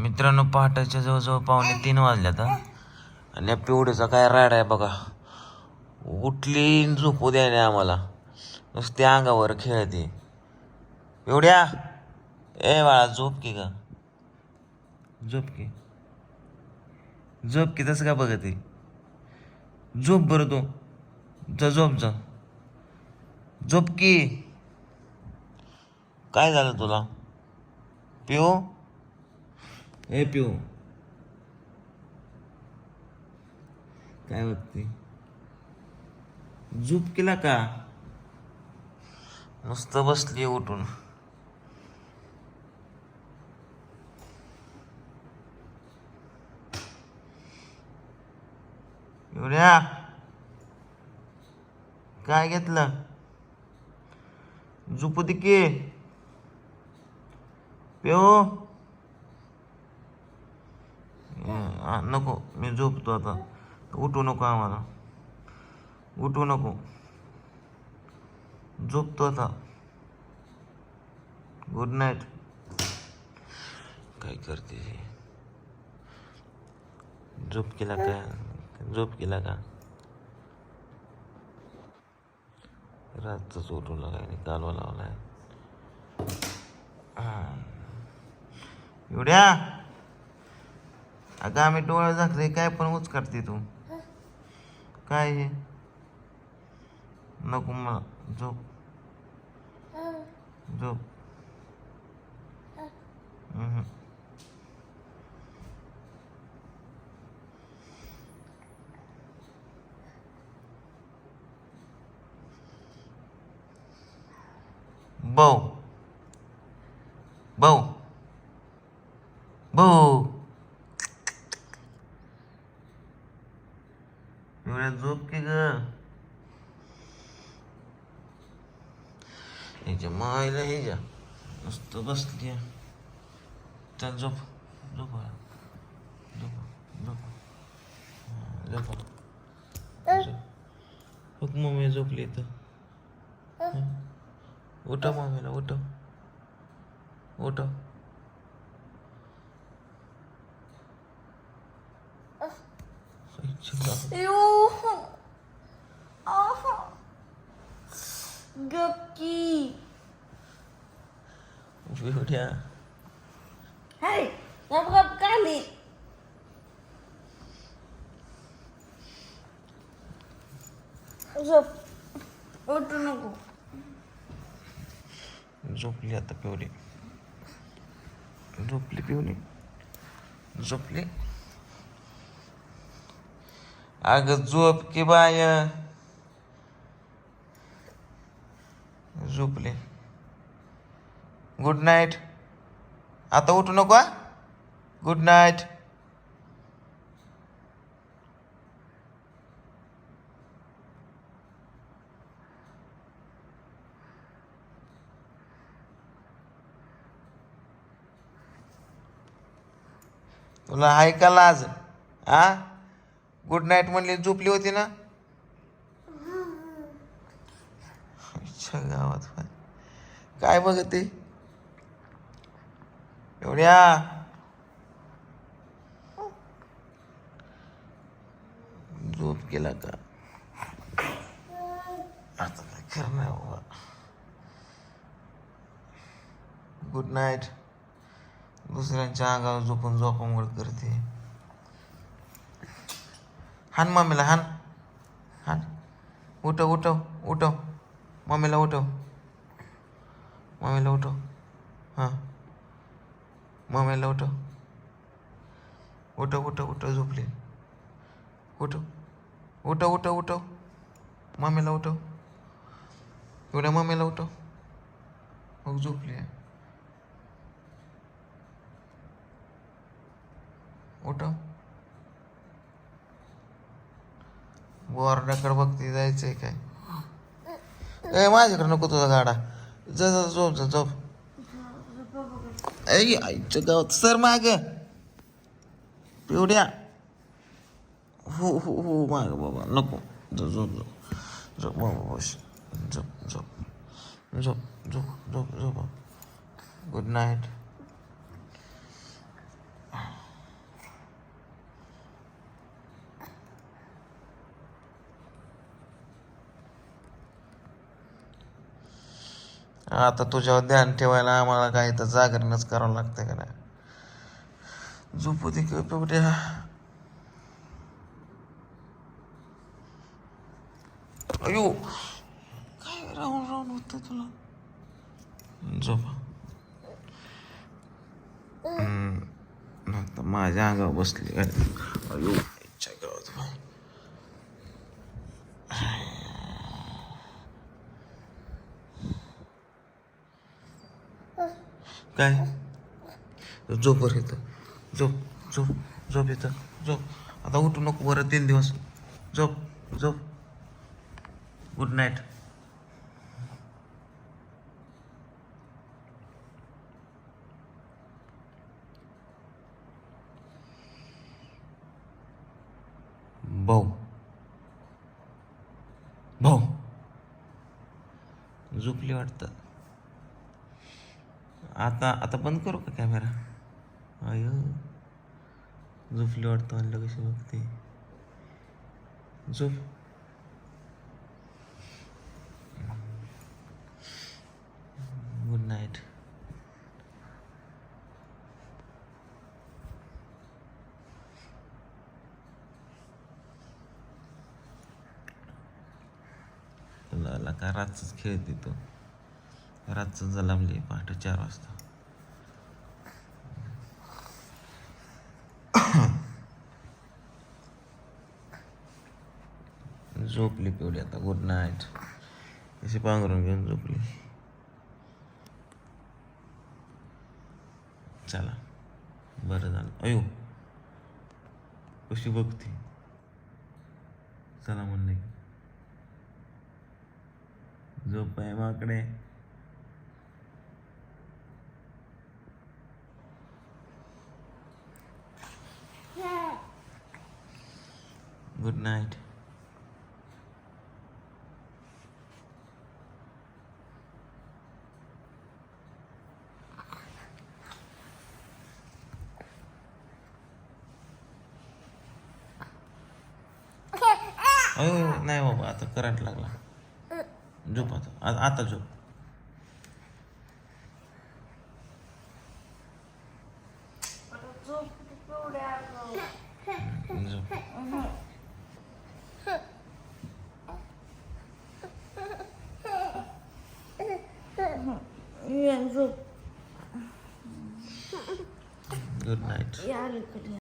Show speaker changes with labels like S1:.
S1: मित्रांनो पहाटेच्या जवळजवळ पावणे तीन वाजल्यात आणि या पिवडीचा काय राड आहे बघा. उठली झोपू द्या नाही आम्हाला. नुसते अंगावर खेळते पिवड्या ए बाळा झोप की का झोप की? झोप की तसं का बघत आहे? झोप बरं तू. जा झोप जा. झोप की. काय झालं तुला? पिऊ? ए पिऊ. काय बघते झूप केला का? नुसतं बसली उठून. एवढ्या? काय घेतलं? झुपू दे की. पिऊ आ, नको. मी झोपतो आता. उठू नको आम्हाला. उठू नको. झोपतो आता. गुड नाईट काय करते? झोप केला का? झोप केला का? रातच उठून लागाय कालवा लावलाय. एवढ्या? अगं आम्ही डोळा झाकले काय पण उच करते तू. काय हे? नको मला झोप. झोप. हम्म. बौ बौ बौ एवढ्या झोप की ग ह्याच्या मायला ह्याच्या नुसतं बसली चल झोप. झोप. झोप झोप. झोप मम्मी झोपली इथं. उठव मम्मीला उठव. उठव.
S2: Gupki.
S1: बिवड्या
S2: Hey, gap gap kali. Zop. Utu नको.
S1: झोपली आता पिवली. झोपली पिवली. झोपली? अगं झोप की बाय? झोपली. गुड नाईट आता उठू नको गुड नाईट तुला हाय का लाज आ गुड नाईट म्हणली झोपली होती ना? अच्छा गावात बाय. काय बघते? एवढ्या? झोप केला का? आता काय करणार बाबा? गुड नाईट दुसऱ्यांच्या अंगावर झोपून झोपामुळ करते. हान मम्मीला हान. हान. उठव उठव उठव. मम्मीला उठव. मम्मीला उठव. हां. मम्मीला उठव. उठव उठव उठव झोपली. उठव. उठव उठव उठव. मम्मीला उठव. एवढ्या मम्मीला उठव. मग झोपली आहे. उठव. बोर्डाकडे बघते जायचंय काय ए माझ्याकडे नको तुझा गाडा जा जा झोप जा झोप ऐ आईच्या गावात सर माग पिवड्या हो हो हो माग बाबा नको झोप झोप झोप झोप बाबा बस झोप झोप झोप झोप झोप झोप गुड नाईट आता तुझ्यावर ध्यान ठेवायला आम्हाला काही तर जागरणच करावं लागतं का नाही? झोपू दे किंवा अयो काय राहून राहून होत तुला? झोप. माझ्या अंगावर बसली काय अयो इच्छा गावात काय? झोप बरं येतं. झोप झोप झोप येतं. झोप. आता उठू नको बरं तीन दिवस. झोप झोप. गुड नाईट भाऊ. भाऊ. झोपली वाटतं. आता आता बंद करू का कॅमेरा अय झोपली वाटतं म्हणलं कशी बघते. झोप. गुड नाईट तुला का रातच खेळते तो? रातच जलामली पहाटे चार वाजता. झोपली पिवळी आता गुड नाईट कशी पांघरून घेऊन झोपली? चला बरं झालं. अयो कशी बघते? चला म्हणले. झोप आहे माकडे. गुड नाईट अयो नाही बाबा आता करंट लागला. झोप आता. आता
S2: झोप पिवड्या
S1: झोप
S2: ये झोप
S1: गुड नाईट
S2: या अलीकडे